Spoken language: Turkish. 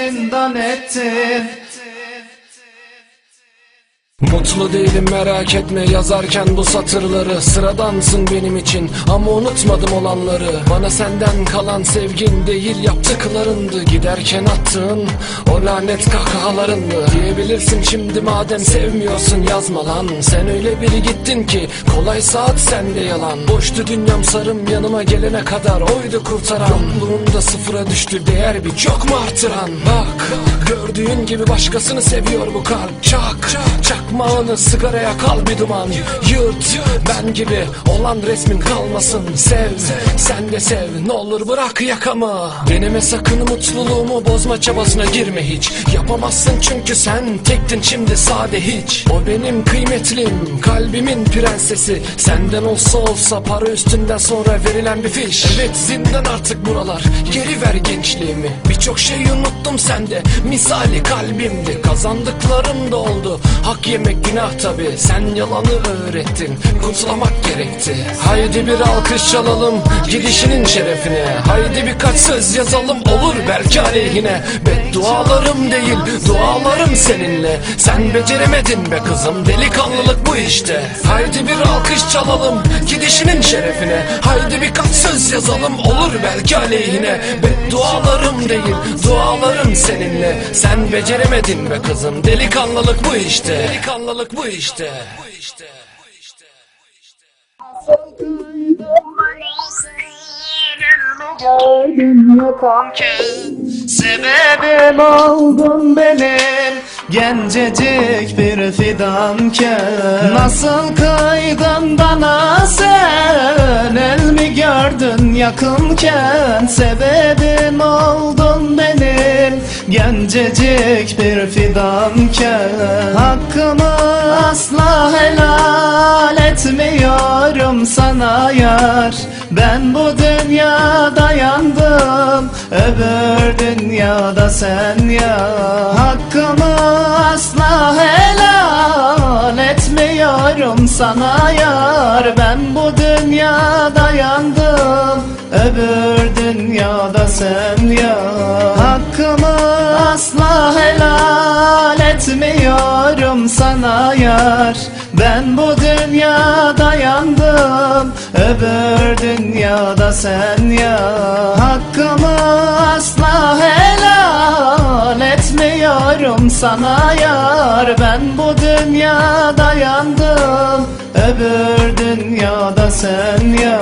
zindan ettin Mutlu değilim merak etme. Yazarken bu satırları Sıradansın benim için. Ama unutmadım olanları. Bana senden kalan sevgin değil yaptıklarındı. Giderken attığın o lanet kahkahalarındı. Diyebilirsin şimdi madem sevmiyorsun yazma lan. Sen öyle biri gittin ki kolay saat sende yalan. Boştu dünyam sarım yanıma gelene kadar oydu kurtaran. Yokluğunda sıfıra düştü değer bir çok mu artıran Bak gördüğün gibi başkasını seviyor bu kalp. Çak çakmağını sigaraya kal bir duman. Yırt ben gibi olan resmin kalmasın. Sev sen de sev. Ne olur bırak yakamı. Deneme sakın mutluluğumu bozma çabasına girme hiç. Yapamazsın çünkü sen tektin şimdi sade hiç. O benim kıymetlim kalbimin prensesi. Senden olsa olsa para üstünden sonra verilen bir fiş. Evet zindan artık buralar. Geri ver gençliğimi. Birçok şeyi unuttum sende. Misali kalbimdi. Kazandıklarım da oldu hak yemek günah tabi Sen yalanı öğrettin kutlamak gerekti. Haydi bir alkış çalalım gidişinin şerefine. Haydi birkaç söz yazalım olur belki aleyhine. Beddualarım değil dualarım seninle. Sen beceremedin be kızım delikanlılık bu işte. Haydi bir alkış çalalım gidişinin şerefine. Haydi birkaç söz yazalım olur belki aleyhine. Beddualarım değil dualarım seninle. Sen beceremedin be kızım delikanlılık bu işte Delikanlılık bu işte. Sebebim oldun benim Gencecik bir fidanken Nasıl kıydın bana sen El mi gördün yakınken? Sebebim oldun Gencecik bir fidanken Hakkımı asla helal etmiyorum sana yar. Ben bu dünyada yandım Öbür dünyada sen ya Hakkımı asla helal etmiyorum sana yar. Ben bu dünyada yandım Öbür dünyada sen ya Hakkımı asla helal etmiyorum sana yar. Ben bu dünyada yandım Öbür dünyada sen ya Hakkımı asla helal etmiyorum sana yar. Ben bu dünyada yandım Öbür dünyada sen ya